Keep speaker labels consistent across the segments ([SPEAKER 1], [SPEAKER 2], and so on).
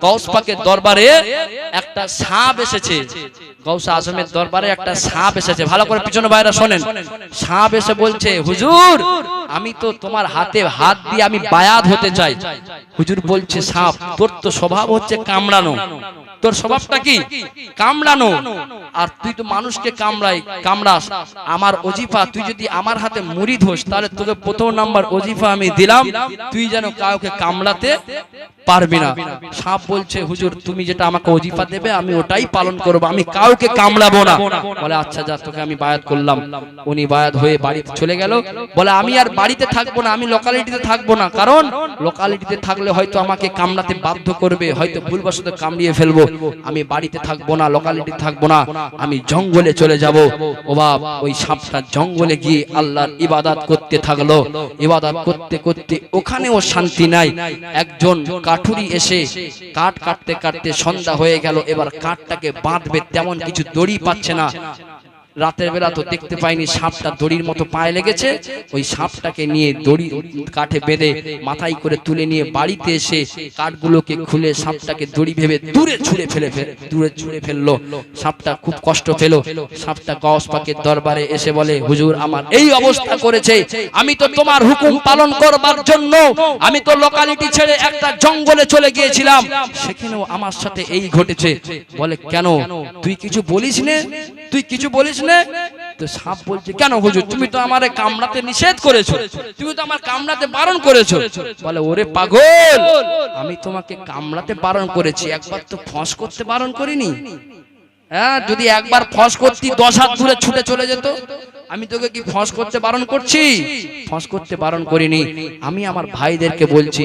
[SPEAKER 1] গৌস দরবারে একটা সাপ এসেছে। গৌসা আজমের দরবারে একটা সাপ এসেছে। ভালো করে পিছনে বাইরা শোনেন। সাপ এসে বলছে, হুজুর, আমি তো তোমার হাতে হাত দিয়ে আমি বায়াত হতে চাই। হুজুর বলছে, সাপ, তোর তো স্বভাব হচ্ছে কামড়ানো। তোর স্বভাবটা কি? কামড়ানো। আর তুই তো মানুষকে কামড়াই কামড়াস। আমার অজিফা তুই যদি আমার হাতে মুড়ি ধোস তাহলে তোকে প্রথম নাম্বার অজিফা আমি দিলাম। তুই যেন কাউকে কামড়াতে পারবি না। সাপ বলছে হুজুর তুমি যেটা আমাকে অজিফা দেবে আমি ওটাই পালন করব। আমি কাউকে কামড়াবো না। বলে আচ্ছা যা তোকে আমি বায়াত করলাম। উনি বায়াত হয়ে বাড়িতে চলে গেল। বলে আমি আর বাড়িতে থাকব না আমি লোকালিটিতে থাকব না। কারণ লোকালিটিতে থাকলে হয়তো আমাকে কামড়াতে বাধ্য করবে হয়তো ভুলবশত কামড়িয়ে ফেলব। আমি বাড়িতে থাকব না লোকালিটি থাকব না। আমি জঙ্গলে চলে যাব। ও বাপ, ওই সাপটা জঙ্গলে গিয়ে আল্লাহর ইবাদত করতে থাকল। ইবাদত করতে করতে ওখানেও শান্তি নাই। একজন কাঠুরি এসে কাঠ কাটতে কাটতে সন্ধ্যা হয়ে গেল। এবার কাঠটাকে বাঁধবে, তেমন কিছু দড়ি পাচ্ছে না। রাতের বেলা তো দেখতে পাইনি, সাপটা দড়ির মতো পায়ে লেগেছে। ওই সাপটাকে নিয়ে দড়ি কাঠে বেঁধে মাথায় করে তুলে নিয়ে বাড়িতে এসে কাঠগুলোকে খুলে সাপটাকে দড়ি ভেবে দূরে ছুঁড়ে ফেলে দূরে ছুঁড়ে ফেলল। সাপটা খুব কষ্ট পেল। সাপটা গস পাকের দরবারে এসে বলে, হুজুর, আমার এই অবস্থা করেছে। আমি তো তোমার হুকুম পালন করবার জন্য, আমি তো লোকালিটি ছেড়ে একটা জঙ্গলে চলে গিয়েছিলাম। সেখানেও আমার সাথে এই ঘটেছে। বলে, কেন? তুই কিছু বলিস তুই কিছু বলিস নে তো সাপ বলছে, কেন হুজুর, তুমি তো আমারে কামড়াতে নিষেধ করেছ। তুমি তো আমার কামড়াতে বারণ করেছ। বলে, ওরে পাগল, আমি তোমাকে কামড়াতে বারণ করেছি, একবার তো ফস করতে বারণ করিনি? হ্যাঁ যদি একবার ফস করতি, দশ হাত দূরে ছুটে চলে যেত। আমি তোকে কি ফস করতে বারণ করছি? ফস করতে বারণ করিনি। আমি আমার ভাইদেরকে বলছি,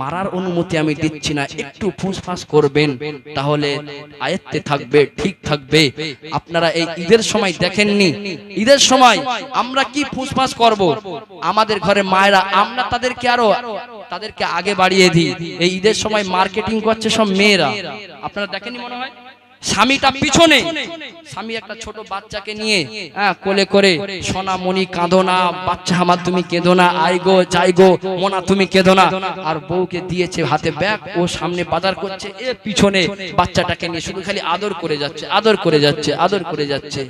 [SPEAKER 1] মারার অনুমতি আমি দিচ্ছি না, একটু ফুসফাস করবেন, তাহলে আয়ত্তে থাকবে, ঠিক থাকবে। আপনারা এই ঈদের সময় দেখেননি? ঈদের সময় আমরা কি ফুসফাস করব? আমাদের ঘরে মায়েরা, আমরা তাদেরকে আরও, তাদেরকে আগে বাড়িয়ে দিই। এই ঈদের সময় মার্কেটিং করছে সব মেয়েরা। আপনারা দেখেননি মনে হয়? স্বামীটা পিছনে। স্বামী একটা ছোট বাচ্চাকে নিয়ে হ্যাঁ কোলে করে সোনা মনি কাঁদো না বাচ্চা আমার তুমি কেঁদো না আই গো যাই গো মোনা তুমি কেঁদো না। আর বউকে দিয়েছে হাতে ব্যাগ ও সামনে বাজার করছে এ পিছনে বাচ্চাটাকে নিয়ে শুধু খালি আদর করে যাচ্ছে আদর করে যাচ্ছে আদর করে যাচ্ছে।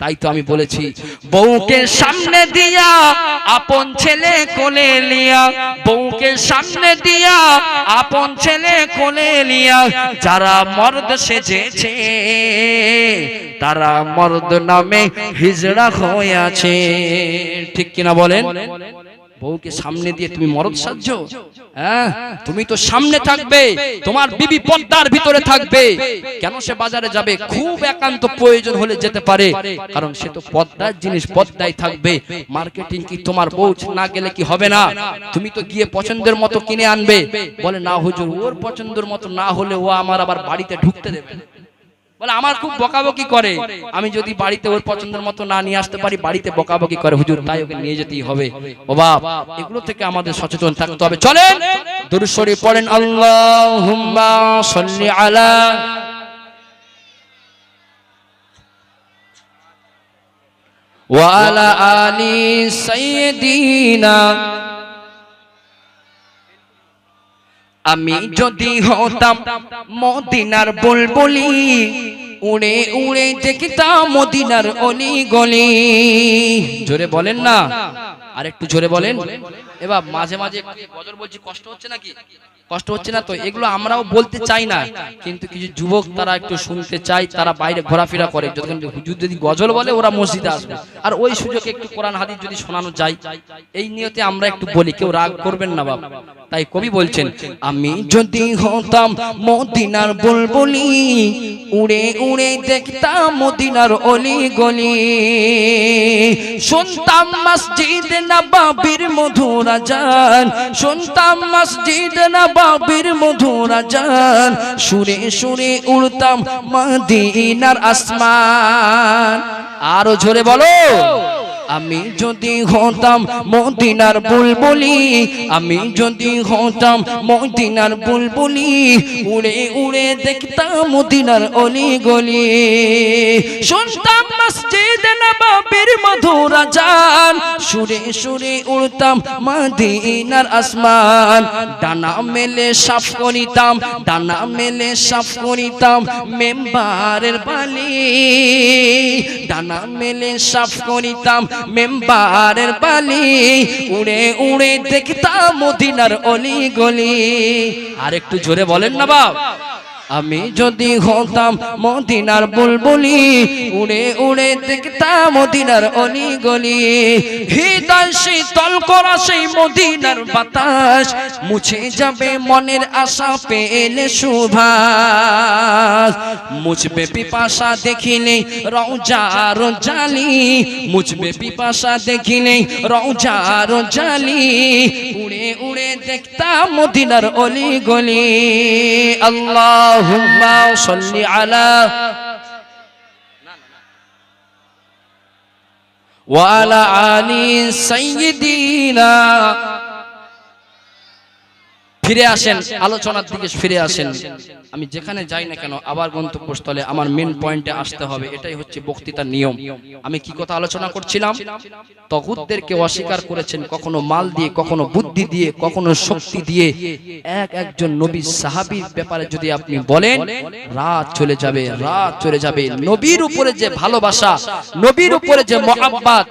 [SPEAKER 1] তাই তো আমি বলেছি বউকে সামনে দিয়া আপন ছেলে কোলে লিয়া বউকে সামনে দিয়া আপন ছেলে কোলে লিয়া যারা মর্দ সেজেছে তারা মর্দ নামে হিজড়া হয়ে আছে। ঠিক কিনা বলেন। বউকে সামনে দিয়ে তুমি মরদ সাজ্য হ্যাঁ তুমি তো সামনে থাকবে। তোমার বিবি পর্দার ভিতরে থাকবে। কেন সে বাজারে যাবে? খুব একান্ত প্রয়োজন হলে যেতে পারে। কারণ সে তো পর্দার জিনিস পর্দায় থাকবে। মার্কেটিং কি তোমার বউ না গেলে কি হবে না? তুমি তো গিয়ে পছন্দের মতো কিনে আনবে। বলে না হুজুর ওর পছন্দের মতো না হলে ও আমার আবার বাড়িতে ঢুকতে দেবে। বলে, আমার খুব বকাবকি করে। আমি যদি বাড়িতে ওর পছন্দের মতো না নিয়ে আসতে পারি, বাড়িতে বকাবকি করে। হুজুর, তাই ওকে নিয়ে যেতেই হবে। ও বাপ, এগুলো থেকে আমাদের সচেতন থাকতে হবে। চলেন, দরুদ শরীফ পড়েন, আল্লাহুম্মা সাল্লি আলা ওয়ালা আলি সাইয়্যিদিনা আমি যদি হতাম মদিনার বুলবুলি উড়ে উড়ে দেখতাম মদিনার অলি গলি জোরে বলেন না? আর একটু জোরে বলেন। এবার মাঝে মাঝে গজল বলছি কষ্ট হচ্ছে নাকি? কষ্ট হচ্ছে না তো এগুলো আমরাও বলতে চাই না। কিন্তু কিছু যুবক তারা একটু শুনতে চায় তারা বাইরে ঘোরাফেরা করে। যতক্ষণ হুজুর যদি গজল বলে ওরা মসজিদে আসবে। আর ওই সুযোগে একটু কোরআন হাদিস যদি শোনানো যায় এই নিয়তে আমরা একটু বলি কেউ রাগ করবেন না বাবা তাই কবি বলছেন আমি যদি হতাম মদিনার বুলবুলি উড়ে উড়ে দেখতাম মদিনার অলি গলি শুনতাম মসজিদ নবাবির মধুর আজান শুনতাম মসজিদ নবাবির মধুর রাজান সুরে সুরে উড়তাম মদিনার আসমান। আরও জোরে বলো। আমি যদি হতাম মদিনার বুলবুলি, আমি যদি হতাম মদিনার বুলবুলি, উড়ে উড়ে দেখতাম মদিনার অলি গলি শুনতাম মসজিদ নবাবের মধুর জান সুরে সুরে উড়তাম মদিনার আসমান। ডানা মেলে সাফ করিতাম, ডানা মেলে সাফ করিতাম মেম্বারের বালি। ডানা মেলে সাফ করিতাম মেম্বারের বালি উড়ে উড়ে দেখতাম মদিনার অলি গলি। আর একটু জোরে বলেন না বাপ। আমি যদি হতাম মদিনার বুলবুলি উড়ে উড়ে দেখতাম মদিনার অলি গলি হৃদয় শীতল করা সেই মদিনার বাতাস মুছে যাবে মনের আশা পেলে সুভাষ। মুছবে পিপাসা দেখিলে রৌজার জালি মুছবে পিপাসা দেখিলে রৌজার জালি উড়ে উড়ে দেখতাম মদিনার অলি গলি আল্লাহুম্মা সাল্লি আলা ওয়া আলা আলি সাইয়্যিদিনা ফিরে আসেন, আলোচনার দিকে ফিরে আসেন। আমি যেখানে যাই না কেন, আবার গন্তব্যস্থলে আমার মেন পয়েন্টে আসতে হবে, এটাই হচ্ছে বক্তৃতার নিয়ম। আমি কি কথা আলোচনা করছিলাম? তগুতদেরকে অস্বীকার করেছেন, কখনো মাল দিয়ে, কখনো বুদ্ধি দিয়ে, কখনো শক্তি দিয়ে। এক একজন নবী সাহাবীর ব্যাপারে যদি আপনি বলেন, রাত চলে যাবে, রাত চলে যাবে। নবীর উপরে যে ভালোবাসা, নবীর উপরে যে মহাব্বাত,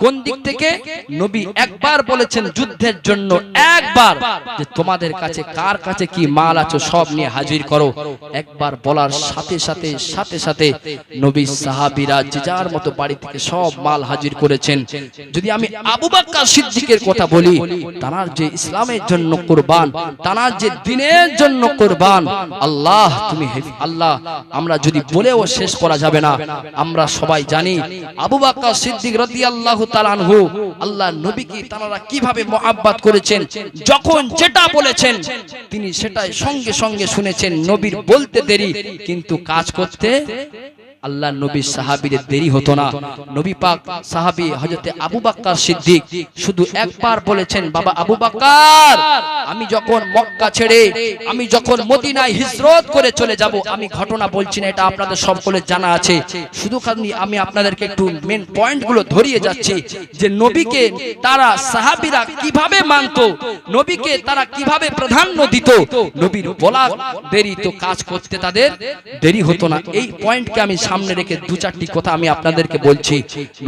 [SPEAKER 1] কোন দিক থেকে? নবী একবার বলেছেন যুদ্ধের জন্য একবার, যে তোমাদের কাছে কার কাছে কি মাল আছে সব নিয়ে হাজির করো। একবার বলার সাথে সাথে সাথে সাথে নবী সাহাবীরা যে যার মতো বাড়ি থেকে সব মাল হাজির করেছেন। যদি আমি আবু বাক্কা সিদ্দিকের কথা বলি তার যে ইসলামের জন্য কুরবান তার যে দিনের জন্য কুরবান আল্লাহ তুমি আল্লাহ আমরা যদি বলেও শেষ করা যাবে না আমরা সবাই জানি আবু বাক্কা সিদ্দিক রাদিয়াল্লাহু তাআলা আনহু আল্লাহ নবীকে তারা কীভাবে মোহাব্বত করেছেন যখন যেটা বলেছেন তিনি সেটাই সঙ্গে সঙ্গে শুনেছেন নবীর বলতে দেরি কিন্তু কাজ করতে আল্লাহ নবী সাহাবীদের দেরি হতো না। নবী পাক সাহাবী হযরতে আবু বাক্কার সিদ্দিক শুধু একবার বলেছেন বাবা আবু বাক্কার আমি যখন মক্কা ছেড়ে আমি যখন মদিনায় হিজরত করে চলে যাব আমি ঘটনা বলছি না এটা আপনাদের সকলের জানা আছে। শুধু খালি আমি আপনাদেরকে একটু মেন পয়েন্টগুলো ধরিয়ে যাচ্ছি যে নবীকে তারা সাহাবীরা কীভাবে মানতো নবীকে তারা কীভাবে প্রাধান্য দিত নবীর বলা দেরি তো কাজ করতে তাদের দেরি হতো না। এই পয়েন্টকে আমি সামনে রেখে দু চারটি কথা আমি আপনাদেরকে বলছি।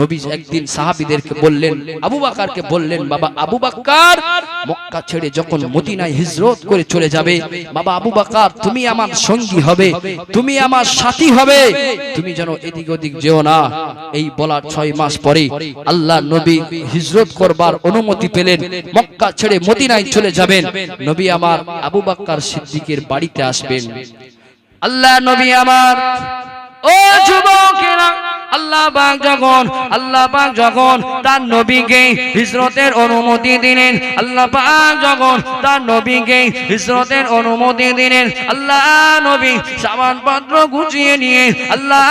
[SPEAKER 1] নবী একদিন সাহাবীদেরকে বললেন, আবু বাকারকে বললেন, বাবা আবু বাক্কার, মক্কা ছেড়ে যখন মদিনায় হিজরত করে চলে যাবে, বাবা আবু বাকার তুমি আমার সঙ্গী হবে, তুমি আমার সাথী হবে, তুমি যেন এদিক ওদিক যেও না। এই বলার ছয় মাস পরে আল্লাহ নবী হিজরত করবার অনুমতি পেলেন, মক্কা ছেড়ে মদিনায় চলে যাবেন। নবী আমার আবু বাক্কার সিদ্দিকের বাড়িতে আসবেন। আল্লাহ নবী আমার ও যুবকেরা, আল্লাহ পাক যখন, আল্লাহ পাক যখন তার নবীকে হিজরতের অনুমতি দিলেন, আল্লাহ পাক যখন তার নবীকে হিজরতের অনুমতি দিলেন, আল্লাহ নবী সামান পত্র গুছিয়ে নিয়ে, আল্লাহ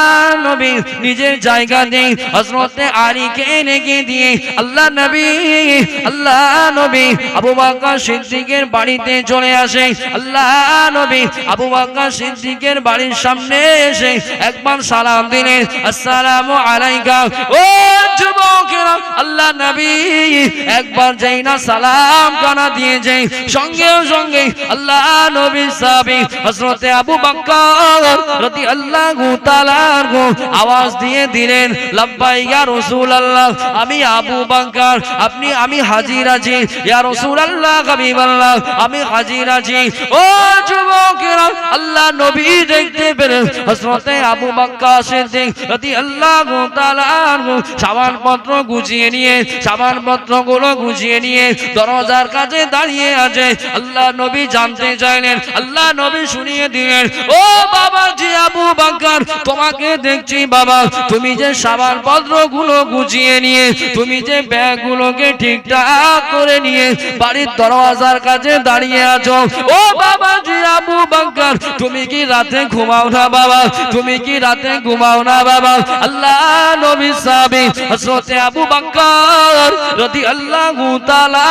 [SPEAKER 1] নবী নিজের জায়গা দিয়ে হজরতে আলীকে রেখে দিয়ে, আল্লাহ নবী আল্লাহ নবী আবু বকর সিদ্দিকের বাড়িতে চলে আসে, আল্লাহ নবী আবু বকর সিদ্দিকের বাড়ির সামনে এসে একবার সালাম দিলেন আসসালামু আলাইকা। ও যুবকেরা, আল্লাহ নবী, একবার যেই না সালাম কানা দিয়ে যাই, সঙ্গে সঙ্গে আল্লাহ নবী সাহাবী হযরতে আবু বকর রাদিয়াল্লাহু তাআলা আওয়াজ দিয়ে দিলেন, লাব্বাই ইয়া রাসূলুল্লাহ, আমি আবু বকর, আপনি, আমি হাজির আছি। ইয়া রাসূলুল্লাহ, হাবিবাল্লাহ, আমি হাজির আছি। ও যুবকেরা, আল্লাহ নবী দেখতে পেলেন, হযরতে আবু সাবান পত্র গুছিয়ে নিয়ে তোমাকে দেখছি বাবা, তুমি যে সাবান পত্রগুলো গুছিয়ে নিয়ে, তুমি যে ব্যাগ গুলোকে ঠিকঠাক করে নিয়ে বাড়ির দরজার কাছে দাঁড়িয়ে আছো। ও বাবা জি আবু তুমি কি রাতে ঘুমাও না বাবা? তুমি কি রাতে ঘুমাও না বাবা। আল্লাহ নবী সাহাবী হযরতে আবু বকর রাদিয়াল্লাহু তাআলা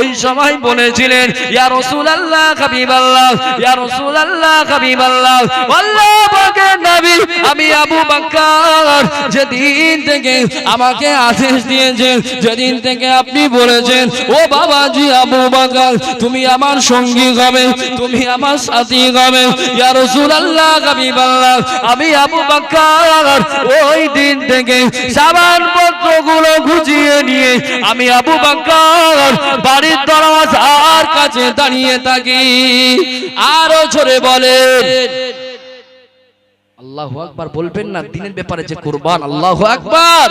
[SPEAKER 1] ওই সময় বলেছিলেন, ইয়া রাসূলুল্লাহ হাবিবাল্লাহ, ইয়া রাসূলুল্লাহ হাবিবাল্লাহ, আল্লাহ পাকের নবী, আমি আবু বকর, যেদিন থেকে আমাকে আদেশ দিয়েছেন, যেদিন থেকে আপনি বলেছেন, ও বাবাজি আবু বকর, তুমি আমার সঙ্গী হবে, তুমি আমার সাথী হবে, ইয়া রাসূলুল্লাহ হাবিবাল্লাহ আমি আবু বকর ওই দিন থেকে সাবান পত্রগুলো গুছিয়ে নিয়ে আমি আবু বকর বাড়ির দরওয়াজার কাছে দাঁড়িয়ে থাকি। আরও জোরে বলেন। আল্লাহু আকবার বলবেন না, দিনের ব্যাপারে যে কুরবান, আল্লাহু আকবার।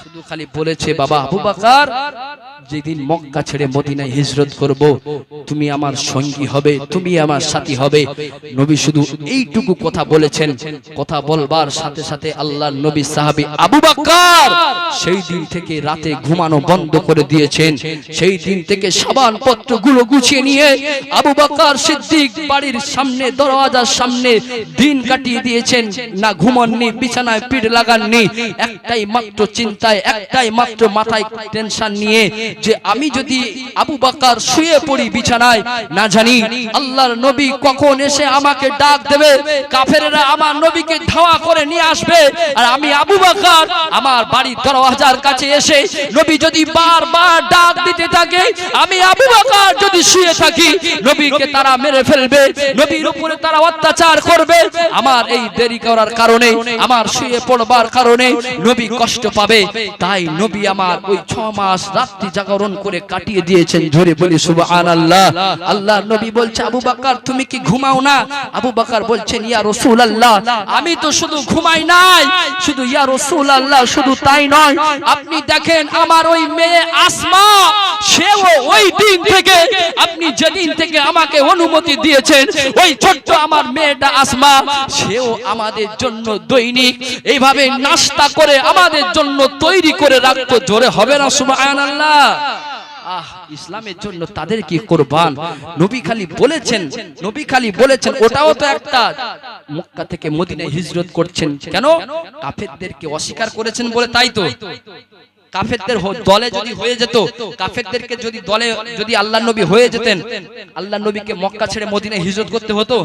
[SPEAKER 1] শুধু খালি বলেছে, বাবা আবু বকর যেদিন মক্কা ছেড়ে মদিনায় হিজরত করব, তুমি আমার সঙ্গী হবে, তুমি আমার সাথী হবে। নবী শুধু এইটুকু কথা বলেছেন। কথা বলবার সাথে সাথে আল্লাহর নবী সাহাবী আবু বকর সেই দিন থেকে রাতে ঘুমানো বন্ধ করে দিয়েছেন। সেই দিন থেকে সাবান পত্রগুলো গুছিয়ে নিয়ে আবু বকর সিদ্দিক বাড়ির সামনে, দরওয়াজার সামনে দিন কাটিয়ে দিয়েছেন। না ঘুমাননি, বিছানায় পিঠ লাগাননি, একটাই মাত্র চিন্তায়, একটাই মাত্র মাথায় টেনশন নিয়ে যে আমি যদি আবু বাকার শুয়ে পড়ি বিছানায়, না জানি আল্লাহর নবী কখন এসে আমাকে ডাক দেবে, কাফেরেরা আমার নবীকে ধাওয়া করে নিয়ে আসবে, আর আমি আবু বাকার আমার বাড়ির দরওয়াজার কাছে এসে নবী যদি বারবার ডাক দিতে থাকে, আমি আবু বাকার যদি শুয়ে থাকি, নবীকে তারা মেরে ফেলবে, নবীর উপরে তারা অত্যাচার করবে, আমার এই দেরি করার কারণে, আমার শুয়ে পড়বার কারণে নবী কষ্ট পাবে, তাই নবী আমার ওই ছ মাস রাত্রি জাগরণ করে কাটিয়ে দিয়েছেন। ধরে বলি, সুবহানাল্লাহ। আল্লাহ নবী বলছে, আবু বকর, তুমি কি ঘুমাও না? আবু বকর বলছেন ইয়া রাসূলুল্লাহ, আমি তো শুধু ঘুমাই নাই। শুধু ইয়া রাসূলুল্লাহ, শুধু তাই নয়। আপনি দেখেন, আমার ওই মেয়ে আসমা, সেও ওই দিন থেকে, আপনি যেদিন থেকে আমাকে অনুমতি দিয়েছেন, ওই ছোট্ট আমার মেয়েটা আসমা, সেও আমাদের জন্য দৈনিক। এইভাবে নাস্তা করে আমাদের জন্য তৈরি করে রাখতো। জোরে হবে না, সুবহানাল্লাহ? ইসলামের জন্য তাদের কি কোরবান? নবী খালি বলেছেন, নবী খালি বলেছেন, ওটাও তো একটা। মক্কা থেকে মদিনায় হিজরত করছেন কেন? কাফেরদেরকে অস্বীকার করেছেন বলে তাই তো। কাফেরদের দলে যদি হয়ে যেত কাফেরদেরকে যদি দলে যদি আল্লাহ নবী হয়ে যেতেন আল্লাহ নবীকে মক্কা ছেড়ে মদিনায় হিজরত করতে হতো?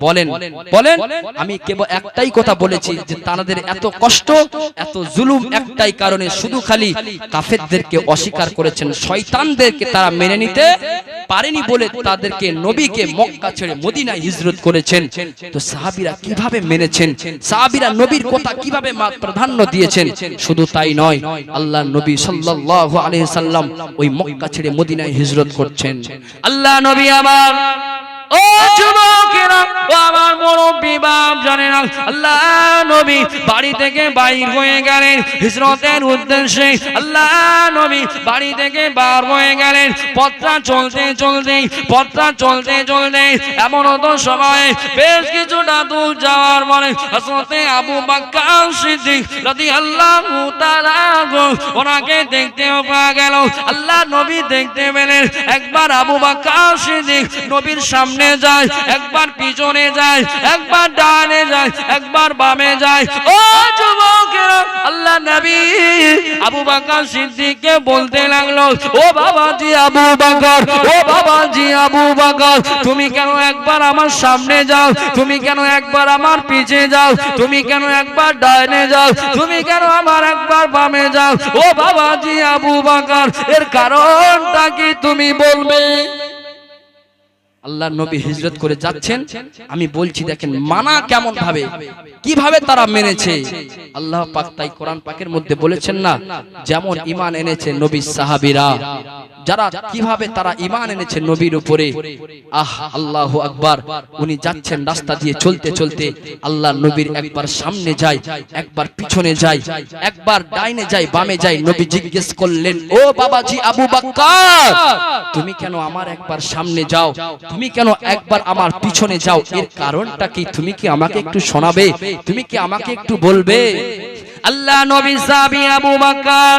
[SPEAKER 1] বলেন বলেন আমি কেবল একটাই কথা বলেছি যে তাদের এত কষ্ট এত জুলুম একটাই কারণে শুধু খালি কাফেরদেরকে অস্বীকার করেছেন শয়তানদেরকে তারা মেনে নিতে পারেনি বলে তাদেরকে নবীকে মক্কা ছেড়ে মদিনায় হিজরত করেছেন। তো সাহাবীরা কীভাবে মেনেছেন? সাহাবীরা নবীর কথা কীভাবে প্রাধান্য দিয়েছেন শুধু তাই নয় আল্লাহ নবী সাল্লাল্লাহু আলাইহি সাল্লাম ওই মক্কা ছেড়ে মদিনায় হিজরত করছেন। আল্লাহ নবী আমার, ও যুবকেরা ও আমার মুরব্বী আল্লাহ নবী বাড়ি থেকে বাইর হয়ে গেলেন, হিজরতের উদ্দেশ্যে। আল্লাহ নবী বাড়ি থেকে বার হয়ে গেলেন, পথটা চলতে চলতে, পথটা চলতে চলতে এমন তো সময় বেশ কিছুটা দূর যাওয়ার পরে হযরতে আবু বকর সিদ্দিক তাআলা আনহু ওনাকে দেখতেও পাওয়া গেল। আল্লাহ নবী দেখতে পেলেন, একবার আবু বকর সিদ্দিক নবীর সামনে যায়, একবার পিছনে যায়, একবার ডানে যায় একবার বামে যায়। ও যুবকেরা, আল্লাহ নবী আবু বকর সিদ্দিককে বলতে লাগল, ও বাবাজি আবু বকর, ও বাবাজি আবু বকর, তুমি কেন একবার আমার সামনে যাও? তুমি কেন একবার আমার পিছে যাও? তুমি কেন একবার ডানে যাও? তুমি কেন আমার একবার বামে যাও? ও বাবাজি আবু বকর, এর কারণটা কি তুমি বলবে? আল্লাহ নবী হিজরত করে যাচ্ছেন। আমি বলছি দেখেন মানা কেমন ভাবে কীভাবে তারা মেনেছে? আল্লাহ পাক তাই কোরআন পাকের মধ্যে বলেছেন না যেমন ঈমান এনেছে নবী সাহাবীরা। যারা কীভাবে তারা ঈমান এনেছে নবীর উপরে আহ আল্লাহু আকবার। উনি যাচ্ছেন রাস্তা দিয়ে চলতে চলতে আল্লাহ নবীর একবার সামনে যায় একবার পিছনে যায় একবার ডাইনে যায় বামে যায় নবী জিজ্ঞেস করলেন ও বাবাজি আবু বকর তুমি কেন আমার একবার সামনে যাও তুমি কেন একবার আমার পিছনে যাও? এর কারণটা কি? তুমি কি আমাকে একটু শোনাবে? তুমি কি আমাকে একটু বলবে? আল্লাহ নবী সাহাবী আবু বকর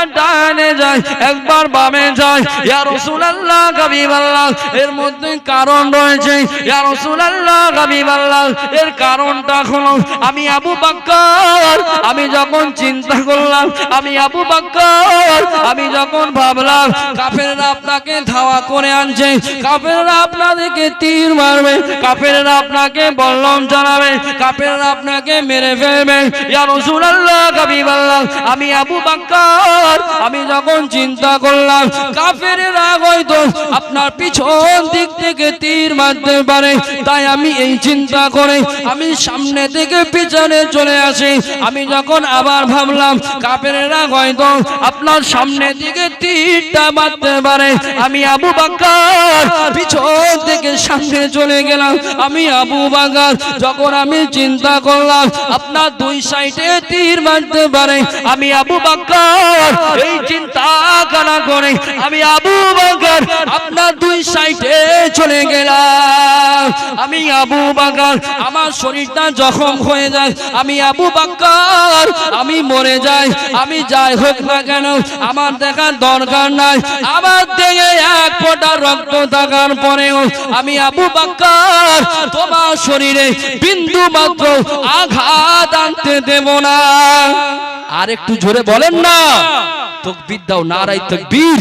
[SPEAKER 1] ডানে যাই একবার বামে যাই ইয়া রাসূলুল্লাহ, হাবিবাল্লাহ, এর মধ্যে কারণ রয়েছে। ইয়া রাসূলুল্লাহ, হাবিবাল্লাহ, এর কারণটা হলো, আমি আবু বকর, আমি যখন চিন্তা করলাম, আমি আবু বকর, আমি যখন ভাবলাম, কাফেররা আপনাকে ধাওয়া করে আনছে, কাফেররা আপনাদেরকে তীর মারবে, কাফেররা আপনাকে বল্লম জানাবে, কাফেররা আপনাকে মেরে ফেলবে। ইয়া রাসূলুল্লাহ, হাবিবাল্লাহ, আমি আবু বকর আমি যখন চিন্তা করলাম, কাফেররা হয়তো আপনার পিছন দিক থেকে তীর মারতে পারে, তাই আমি এই চিন্তা করে আমি সামনে থেকে পিছনে চলে আসি। আমি যখন আবার ভাবলাম, কাফেররা হয়তো আপনার সামনে দিকে তীরটা মারতে পারে, আমি আবু বাক্কার পিছন থেকে সামনে চলে গেলাম। আমি আবু বাক্কার যখন আমি চিন্তা করলাম, আপনার দুই সাইডে তীর মারতে পারে, আমি আবু বাক্কার এই চিন্তা কানা করে আমি আবু আপনার দুই সাইডে চলে গেলাম। আমি আবু আমার শরীরটা জখম হয়ে যায়। আমি আবু আমি মরে যাই। আমি যাই হোক না কেন, আমার দেখার দরকার নাই। আমার দেখে এক ফোঁটা রক্ত থাকার পরেও আমি আবু বাক্কার তোমার শরীরে বিন্দু মাত্র আঘাত আনতে দেব না। আর একটু জোরে বলেন না। তকবীর দাও নারাই তকবীর।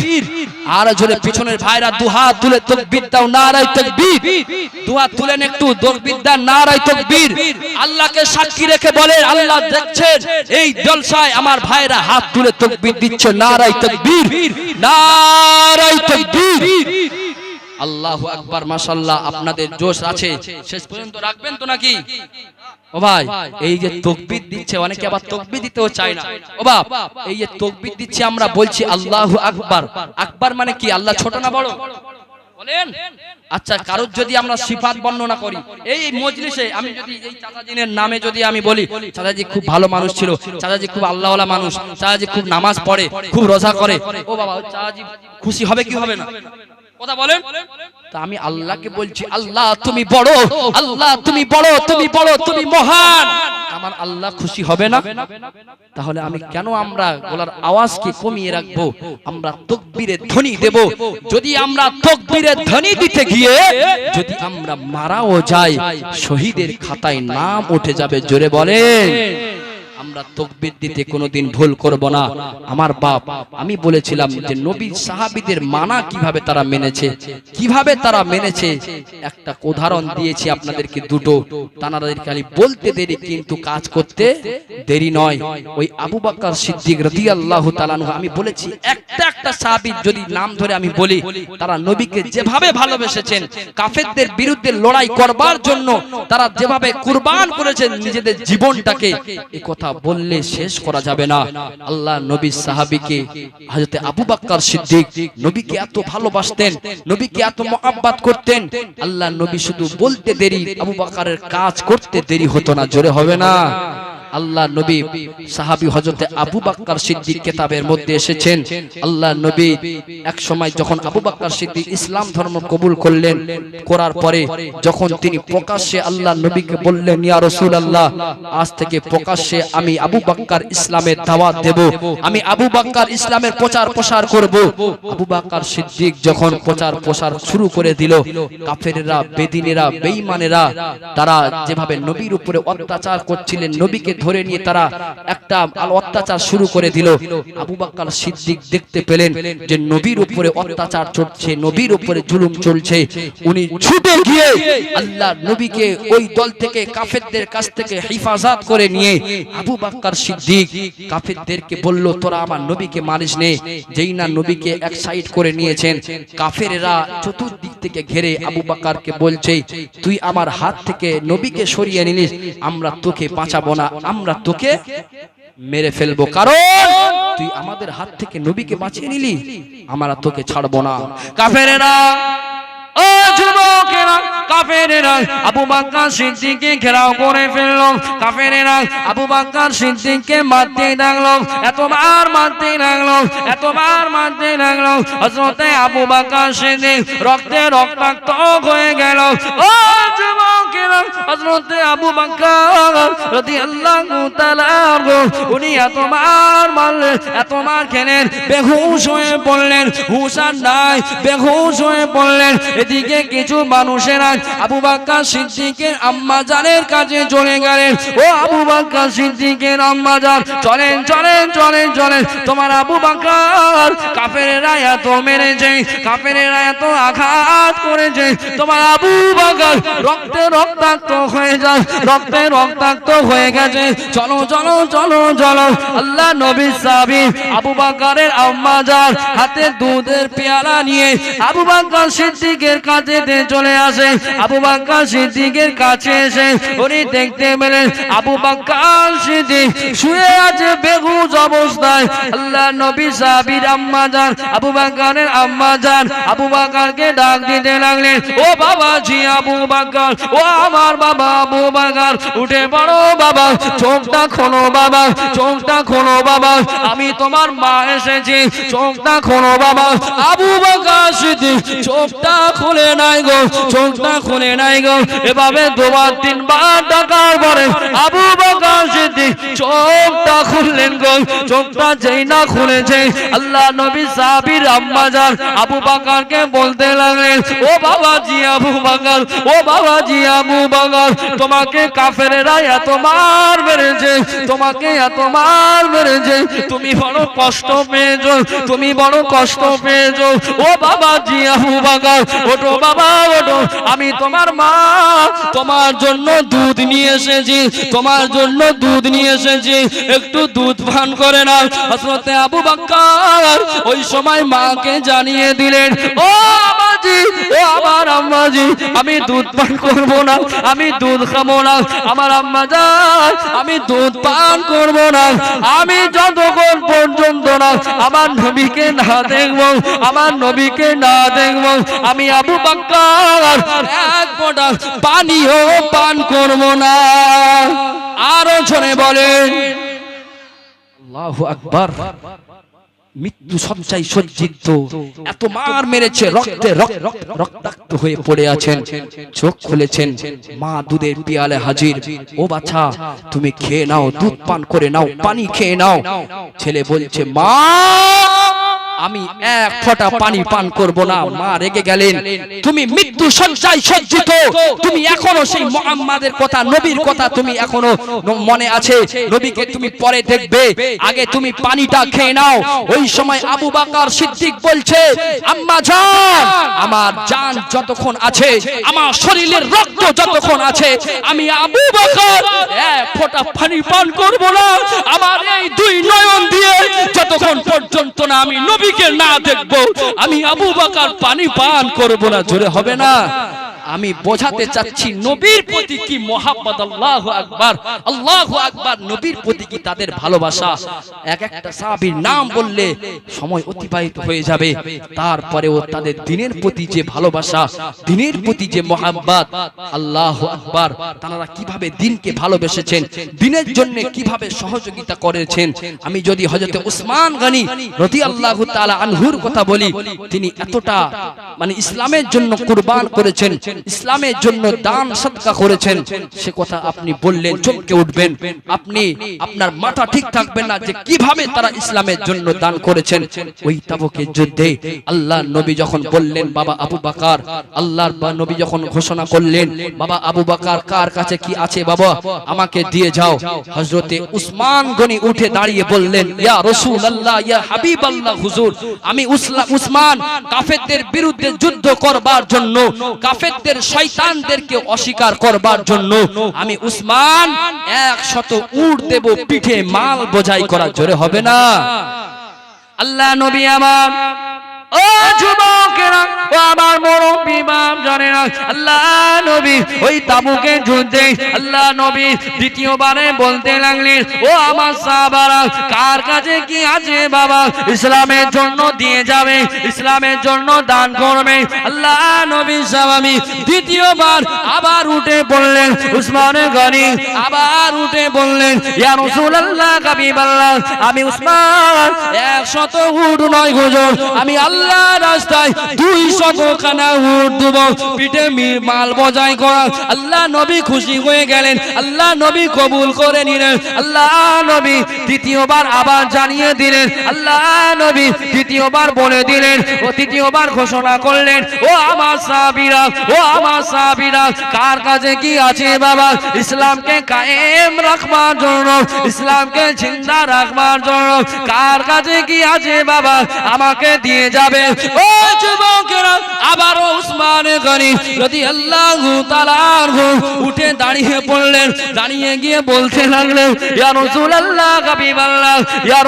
[SPEAKER 1] আর জোরে পিছনের ভাইরা দুহাত তুলে তকবীর দাও নারাই তকবীর। দুহাত তুলেন একটু, তকবীর দাও নারাই তকবীর। আল্লাহকে সাক্ষী রেখে বলে, আল্লাহ দেখছেন, এই জলসায় আমার ভাইরা হাত তুলে তকবীর দিচ্ছে নারাই তকবীর। নারাই তকবীর। আল্লাহু আকবার, মাশাআল্লাহ, আপনাদের জোশ আছে। শেষ পর্যন্ত রাখবেন তো নাকি? ও ভাই এই যে তকবির দিচ্ছে অনেকে আবার তকবির দিতেও চায় না। ও বাপ এই যে তকবির দিচ্ছে আমরা বলছি আল্লাহু আকবার। আকবার। মানে কি আল্লাহ ছোট না বড়? বলেন। আচ্ছা কারোর যদি আমরা সিফাত বর্ণনা করি এই মজলিসে আমি যদি এই চাচাজিনের নামে যদি আমি বলি চাচাজি খুব ভালো মানুষ ছিল চাচাজি খুব আল্লাহওয়ালা মানুষ। চাচাজি খুব নামাজ পড়ে খুব রোজা করে। ও বাবা চাচাজি খুশি হবে কি হবে না। কথা বলেন। তা আমি আল্লাহকে বলছি আল্লাহ তুমি বড় আল্লাহ তুমি বড় তুমি বড় তুমি মহান। আমার আল্লাহ খুশি হবে না। তাহলে আমি কেন আমরা গলার আওয়াজকে কমিয়ে রাখব? আমরা তকবীরের ধ্বনি দেব। যদি আমরা তকবীরের ধ্বনি দিতে গিয়ে যদি আমরা মারাও যাই শহীদের খাতায় নাম উঠে যাবে জোরে বলেন। আমরা তকবির দিতে কোনোদিন ভুল করব না। আমার বাপ, আমি বলেছিলাম যে নবী সাহাবীদের মানা কীভাবে তারা মেনেছে, কীভাবে তারা মেনেছে? একটা উদাহরণ দিয়েছি আপনাদেরকে দুটো। তানাদের খালি বলতে দেরি, কিন্তু কাজ করতে দেরি নয়। ওই আবু বাক্কার সিদ্দিক তাআলা আনহু, আমি বলেছি, একটা একটা সাহাবীর যদি নাম ধরে আমি বলি, তারা নবীকে যেভাবে ভালোবেসেছেন, কাফেরদের বিরুদ্ধে লড়াই করবার জন্য তারা যেভাবে কুরবান করেছেন, নিজেদের জীবনটাকে এই কথা বললে শেষ করা যাবে না। আল্লাহ নবী সাহাবিকে হাজতে আবু বাক্কার সিদ্দিক নবীকে এত ভালোবাসতেন, নবীকে এত মোহাব্বাত করতেন। আল্লাহ নবী শুধু বলতে দেরি, আবু বাক্কারের কাজ করতে দেরি হতো না, জোরে হবে না। আল্লাহ নবী সাহাবী হযরতে আবু বকর সিদ্দিক কিতাবের মধ্যে এসেছেন। আল্লাহ নবী এক সময় যখন আবু বকর সিদ্দিক ইসলাম ধর্ম কবুল করলেন, করার পরে যখন তিনি প্রকাশ্যে আল্লাহ নবীকে বললেন, ইয়া রাসূলুল্লাহ, আজ থেকে প্রকাশ্যে আমি আবু বকর ইসলামের দাওয়াত দেব। আমি আবু বকর ইসলামের প্রচার প্রসার করব। আবু বকর সিদ্দিক যখন প্রচার প্রসার শুরু করে দিল, কাফেরেরা, বেদিনেরা, বেঈমানেরা, তারা যেভাবে নবীর উপরে অত্যাচার করছিলেন, নবীকে ধরে নিয়ে তারা একটা অত্যাচার শুরু করে দিল। আবু বকর সিদ্দিক দেখতে পেলেন যে নবীর উপরে অত্যাচার চলছে, নবীর উপরে জুলুম চলছে। উনি ছুটে গিয়ে আল্লাহ নবীকে ওই দল থেকে, কাফেরদের কাছ থেকে হিফাজত করে নিয়ে আবু বকর সিদ্দিক কাফেরদেরকে বলল, তোরা আমার নবীকে মারিস নে। যেই না নবীকে এক সাইড করে নিয়েছেন, কাফেরেরা চতুর্দিক থেকে ঘেরে আবু বাক্কারকে বলছে, তুই আমার হাত থেকে নবীকে সরিয়ে নিলিস, আমরা তোকে বাঁচাবো না। আমরা তোকে মেরে ফেলব। কারণ তুই আমাদের হাত থেকে নবীকে বাঁচিয়ে নিলি, আমরা তোকে ছাড়বো না। কাফেরেরা ঘেরাও করে আবু এতবার লাগল, এতবার আবু রক্তে রক্তাক্ত হয়ে গেল। ও এদিকে কিছু আবু সিদ্দিকের কাছে চলে গেলেন। ও আবু সিদ্দিকের চলেন চলেন চলেন চলেন। তোমার আবু বাক্কার কাফেরেরা এত মেরেছে, কাফেরেরা এত আঘাত করেছে। তোমার আবু বাক্কার রক্তে রক্তাক্ত হয়ে যায়। রক্তে রক্তাক্ত হয়ে গেছে। চলো চলো চলো চলো। আল্লাহ নবী সাবি আবু বাক্কারের আম্মা জান হাতে দুধের পেয়ালা নিয়ে আবু বাক্কার সিদ্দিকের কাছে চলে আসে। আবু বাক্কার সিদ্দিকের কাছে এসে উনি দেখতে পেলেন আবু বাক্কার সিদ্দিক শুয়ে আছে বেহুশ অবস্থায়। আল্লাহ নবী সাবির আম্মা যান আবু বাক্কারের আম্মা যান আবু বাক্কারকে ডাক দিতে লাগলেন, ও বাবা জি আবু বাক্কার ও আমার বাবা আবু বাক্কার উঠে পড়ো বাবা, চোখটা খোলো বাবা, চোখটা খোলো বাবা। আমি তোমার মা এসেছি, চোখটা খোলো বাবা। আবু বাক্কার সিদ্দিক, চোখটা খুলে নাই গো, চোখটা খুলে নাই গো। এভাবে দুবার, তিনবার ডাকার পরে আবু বাক্কার সিদ্দিক চোখটা খুললেন গো, চোখটা যেই না খুলেছে। আল্লাহ নবী সাহাবীর আম্মা যান আবু বাকারকে বলতে লাগলেন, ও বাবা জি আবু বাকার, ও বাবা জি আবু বাকার তোমাকে কাফেরেরা এত মার মেরেছে, তোমাকে এত মার মেরেছে। তুমি বড় কষ্ট পেয়েছ, তুমি বড় কষ্ট পেয়েছ। ও বাবা জি আবু বাকার, ওঠো বাবা, ওঠো। আমি তোমার মা, তোমার জন্য দুধ নিয়ে এসেছি, তোমার জন্য দুধ নিয়ে এসেছি। একটু দুধ পান করে না হযরতে আবু বাক্কার ওই সময় মাকে জানিয়ে দিলেন, ও আম্মাজি, ও আমার আম্মাজি, আমি দুধ পান করব না। আমি দুধ খাব না, আমার আম্মা যান আমি দুধ পান করব না, আমি যতক্ষণ পর্যন্ত না আমার নবীকে না দেখব, আমার নবীকে না দেখব, আমি আবু বাক্কার এক ফোঁটা পানিও পান করব না। আরও জনে বলেন, আল্লাহু আকবার। মৃত্যু সঞ্চয় সজ্জিত এত মার মেরেছে রক্তে, রক্তাক্ত হয়ে পড়ে আছেন। চোখ খুলেছেন, মা দুধের পিয়ালে হাজির। ও বাছা, তুমি খেয়ে নাও, দুধ পান করে নাও, পানি খেয়ে নাও। ছেলে বলছে, মা! আমি এক ফোঁটা পানি পান করব না। মা রেগে গেলেন। তুমি মৃত্যু সঞ্চয় সজ্জিত। তুমি এখনও সেই মোহাম্মদের কথা, নবীর কথা তুমি এখনও মনে আছে। নবীকে তুমি পরে দেখবে। আগে তুমি পানিটা খেয়ে নাও। ওই সময় আবু বাকার সিদ্দিক বলছে, আম্মা জান, আমার জান যতক্ষণ আছে, আমার শরীরের রক্ত যতক্ষণ আছে, আমি আবু বাকার এক ফোঁটা পানি পান করব না। আমার এই দুই নয়ন দিয়ে যতক্ষণ পর্যন্ত না আমি নবীকে না দেখব আমি আবু বাকার পানি পান করব না জোরে হবে না। আমি বোঝাতে চাচ্ছি নবীর প্রতি কি মোহাম্মদ আল্লাহ আকবার। আল্লাহ আকবার, নবীর প্রতি কি তাদের ভালোবাসা? এক একটা সাহাবীর নাম বললে সময় অতিবাহিত হয়ে যাবে। তারপরেও তাদের দিনের প্রতি যে ভালোবাসা, দিনের প্রতি যে মোহাম্মদ আল্লাহ আকবার, তারা কীভাবে দিনকে ভালোবেসেছেন, দিনের জন্য কীভাবে সহযোগিতা করেছেন? আমি যদি হযরত উসমান গনি রাদিয়াল্লাহু তাআলা আনহুর কথা বলি, তিনি এতটা মানে ইসলামের জন্য কুরবান করেছেন ইসলামের জন্য দান সদকা করেছেন, সে কথা আপনি বললেন, চমকে উঠবেন। আপনি, আপনার মাথা ঠিক থাকবে না যে কীভাবে তারা ইসলামের জন্য দান করেছেন। ওই তাবুকের যুদ্ধে আল্লাহ নবী যখন বললেন, বাবা আবু বাকার, আল্লাহর বা নবী যখন ঘোষণা করলেন, বাবা আবু বাকার, কার কাছে কি আছে বাবা? আমাকে দিয়ে যাও। হযরতে উসমান গনি উঠে দাঁড়িয়ে বললেন, ইয়া রাসূলুল্লাহ, ইয়া হাবিবাল্লাহ, হুজুর, আমি উসমান কাফেরদের বিরুদ্ধে যুদ্ধ করবার জন্য, কাফেরদের শয়তানদেরকে অস্বীকার করবার জন্য আমি উসমান একশত উট দেব, পিঠে মাল বোঝাই করা জোরে হবে না। আল্লাহ নবী আমার ও যুবকেরা, ও আমার মুরব্বী আল্লাহ নবী ওই তাবুকে আল্লাহ নবী দ্বিতীয়বারে বলতে লাগলেন, ও আমার কার কাছে কি আছে ইসলামের জন্য দিয়ে যাবে, ইসলামের জন্য দান করবে। আল্লাহ নবী সাহাবি দ্বিতীয়বার আবার উঠে বললেন, উসমানে গনি, আবার উঠে বললেন, ইয়া রাসূলুল্লাহ আমি উসমান, একশত উট নয় হুজুর আমি আল্লাহ রাস্তায় দুই শতখানা উট দেব, পিঠে মাল বজাই করা। আল্লাহ নবী খুশি হয়ে গেলেন, আল্লাহ নবী কবুল করে নিলেন, আল্লাহ নবী দ্বিতীয়বার আবার জানিয়ে দিলেন, আল্লাহ নবী দ্বিতীয়বার বলে দিলেন ও তৃতীয়বার ঘোষণা করলেন, ও আমার সাহাবীরা, ও আমার সাহাবীরা, কার কাছে কি আছে বাবা? ইসলামকে কায়েম রাখবার জন্য, ইসলামকে জিন্দা রাখবার জন্য কার কাছে কি আছে বাবা? আমাকে দিয়ে যাবে। ও যুবকেরা, আবারও উসমানে গনি যদি আল্লাহ উঠে দাঁড়িয়ে পড়লেন, দাঁড়িয়ে গিয়ে বলতে লাগলেন, ইয়া রাসূলুল্লাহ ইয়া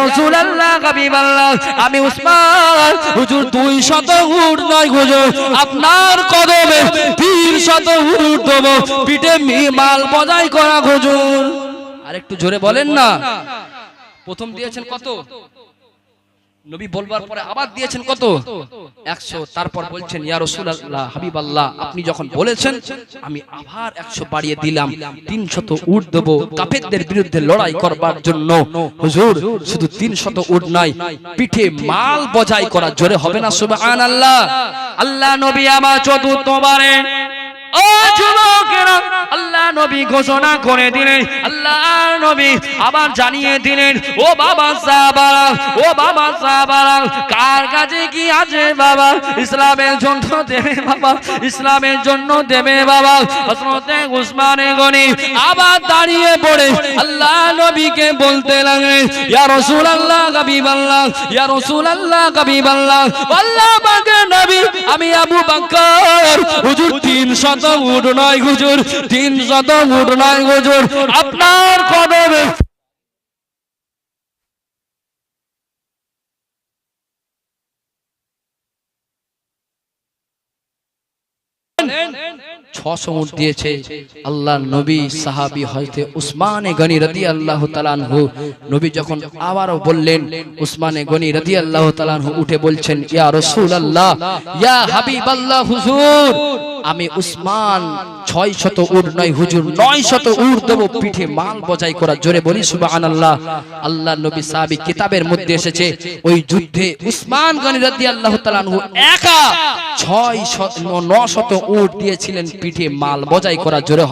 [SPEAKER 1] আমি উসমান, হুজুর দুই শত উট নয় হুজুর আপনার কদমে তিন শত উট দেব। পিঠে মাল বজাই করা হুজুর আর একটু জোরে বলেন না। প্রথম দিয়েছেন কত? নবী বলবার পরে আবার দিয়েছেন কত? একশো। তারপর বলছেন রাসূলুল্লাহ, হাবিবাল্লাহ, আপনি যখন বলেছেন, আমি আবার একশো বাড়িয়ে দিলাম। তিনশত উট দেব কাফেরদের বিরুদ্ধে লড়াই করবার জন্য। হুজুর, শুধু তিনশত উট নাই, পিঠে মাল বজাই করা জোরে হবে না, সুবহানাল্লাহ। আল্লাহ আল্লাহ নবী আমার চতুর্থবারে আল্লাহ নবী ঘোষণা করে দিলেন, আল্লাহ নবী আবার জানিয়ে দিলেন, ও বাবা সাহাবারা, ও বাবা সাহাবারা, কার কাছে কি আছে বাবা? ইসলামের জন্য দেবে বাবা, ইসলামের জন্য দেবে বাবা। হযরতে উসমানে গনি আবার দাঁড়িয়ে পড়ে, আল্লাহ নবীকে বলতে লাগলেন, ইয়া রাসূলুল্লাহ, হাবিবাল্লাহ, ইয়া রাসূলুল্লাহ, হাবিবাল্লাহ। আল্লাহ পাকের নবী, আমি আবু বকর, হুজুর 300 উট নয় হুজুর 300 উট নয় হুজুর। আপনার কদমে আমি উসমান ছয় শত উট নয়, হুজুর নয় শত উট দেবো, পিঠে মাল বজাই করা জোরে বলি সুবাহান আল্লাহ আল্লাহ নবী সাহাবি কিতাবের মধ্যে এসেছে, ওই যুদ্ধে উসমান গনি রদি আল্লাহ তালানহু একা ছয় শত ন শত উট দিয়েছিলেন পিঠে মাল বজাই করা জোরে হবে।